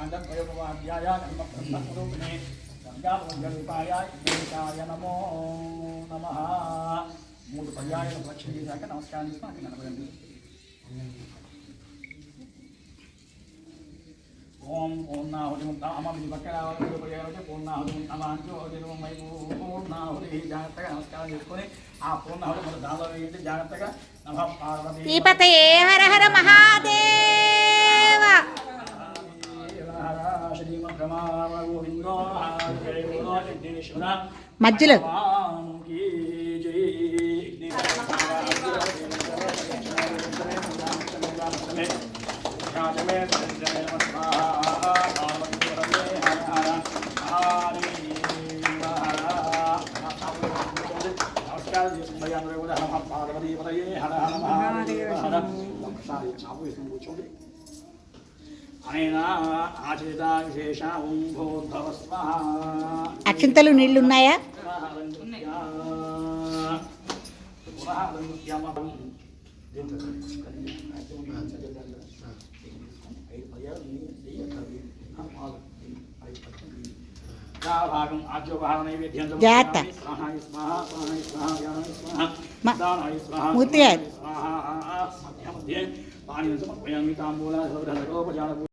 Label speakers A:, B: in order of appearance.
A: కాండద్వయోపవాద్యాయ కర్మబ్రహ్మస్వరూపిణే సంధ్యాపూజరూపాయ దేశాయ నమో నమ మూడు పర్యాయాలు ప్రక్షణ చేశాక నమస్కారం చేసి మనకి కనపడండి ఓం పూర్ణాహుతిముక్త అమ్మ మీ పక్కన ఉపయోగించి పూర్ణాహుతిముక్త అమాంచోమై పూర్ణాహుతి జాగ్రత్తగా నమస్కారం చేసుకొని ఆ పూర్ణాహుతి మన దానిలో వేయండి జాగ్రత్తగా నమ పార్వతీ
B: హర హర మహాదేవ! మధ్యలో
A: కూడా హర హర హర మహాదేవ హర చాపు వేసుకుని
B: అక్షింతలు జాగ్రత్త. మ- మూర్తి గారు.